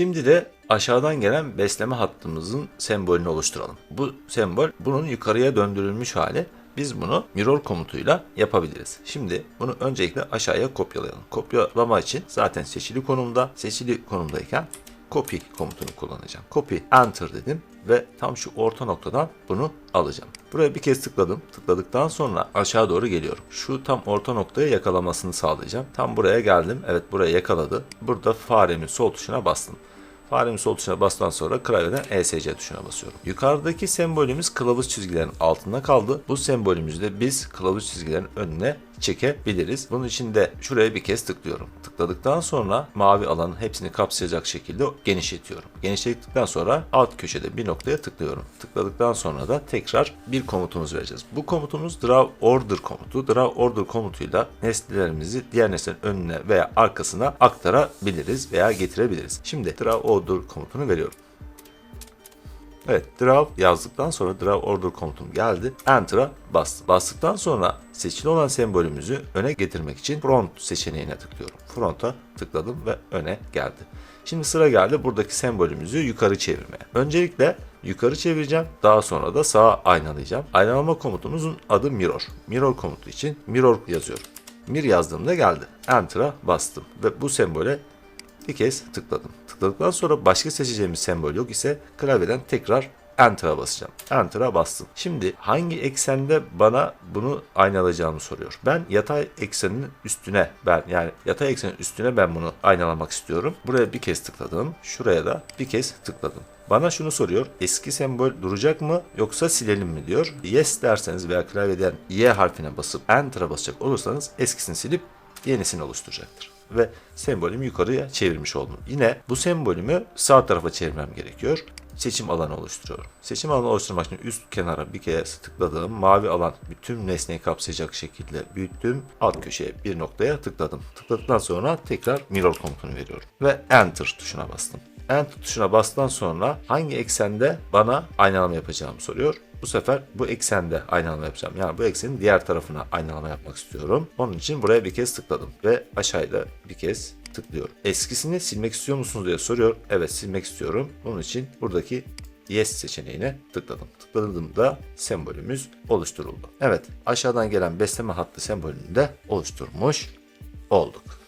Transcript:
Şimdi de aşağıdan gelen besleme hattımızın sembolünü oluşturalım. Bu sembol bunun yukarıya döndürülmüş hali. Biz bunu mirror komutuyla yapabiliriz. Şimdi bunu öncelikle aşağıya kopyalayalım. Kopyalama için zaten seçili konumda. Seçili konumdayken copy komutunu kullanacağım. Copy enter dedim ve tam şu orta noktadan bunu alacağım. Buraya bir kez tıkladım. Tıkladıktan sonra aşağı doğru geliyorum. Şu tam orta noktaya yakalamasını sağlayacağım. Tam buraya geldim. Evet buraya yakaladı. Burada faremin sol tuşuna bastım. Faremin sol tuşuna bastıktan sonra klavyeden ESC tuşuna basıyorum. Yukarıdaki sembolümüz kılavuz çizgilerin altında kaldı. Bu sembolümüzü de biz kılavuz çizgilerin önüne çekebiliriz. Bunun için de şuraya bir kez tıklıyorum. Tıkladıktan sonra mavi alanın hepsini kapsayacak şekilde genişletiyorum. Genişlettikten sonra alt köşede bir noktaya tıklıyorum. Tıkladıktan sonra da tekrar bir komutumuz vereceğiz. Bu komutumuz draw order komutu. Draw order komutuyla nesnelerimizi diğer nesnenin önüne veya arkasına aktarabiliriz veya getirebiliriz. Şimdi draw order komutunu veriyorum. Evet, draw yazdıktan sonra draw order komutum geldi. Enter'a bastım. Bastıktan sonra seçili olan sembolümüzü öne getirmek için front seçeneğine tıklıyorum. Front'a tıkladım ve öne geldi. Şimdi sıra geldi buradaki sembolümüzü yukarı çevirmeye. Öncelikle yukarı çevireceğim. Daha sonra da sağa aynalayacağım. Aynalama komutumuzun adı mirror. Mirror komutu için mirror yazıyorum. Mir yazdığımda geldi. Enter'a bastım ve bu sembole bir kez tıkladım. Tıkladıktan sonra başka seçeceğimiz sembol yok ise klavyeden tekrar Enter'a basacağım. Enter'a bastım. Şimdi hangi eksende bana bunu aynalayacağımı soruyor. Ben yatay eksenin üstüne ben yani yatay eksenin üstüne ben bunu aynalamak istiyorum. Buraya bir kez tıkladım. Şuraya da bir kez tıkladım. Bana şunu soruyor. Eski sembol duracak mı yoksa silelim mi diyor. Yes derseniz veya klavyeden Y harfine basıp Enter'a basacak olursanız eskisini silip yenisini oluşturacaktır ve sembolümü yukarıya çevirmiş oldum. Yine bu sembolümü sağ tarafa çevirmem gerekiyor. Seçim alanı oluşturuyorum. Seçim alanı oluşturmak için üst kenara bir kez tıkladığım mavi alan bütün nesneyi kapsayacak şekilde büyüttüm. Alt köşeye bir noktaya tıkladım. Tıkladıktan sonra tekrar mirror komutunu veriyorum. Ve enter tuşuna bastım. Enter tuşuna bastıktan sonra hangi eksende bana aynalama yapacağımı soruyor. Bu sefer bu eksende aynalama yapacağım. Yani bu eksenin diğer tarafına aynalama yapmak istiyorum. Onun için buraya bir kez tıkladım ve aşağıda bir kez tıklıyorum. Eskisini silmek istiyor musunuz diye soruyor. Evet silmek istiyorum. Bunun için buradaki Yes seçeneğine tıkladım. Tıkladığımda sembolümüz oluşturuldu. Evet aşağıdan gelen besleme hattı sembolünü de oluşturmuş olduk.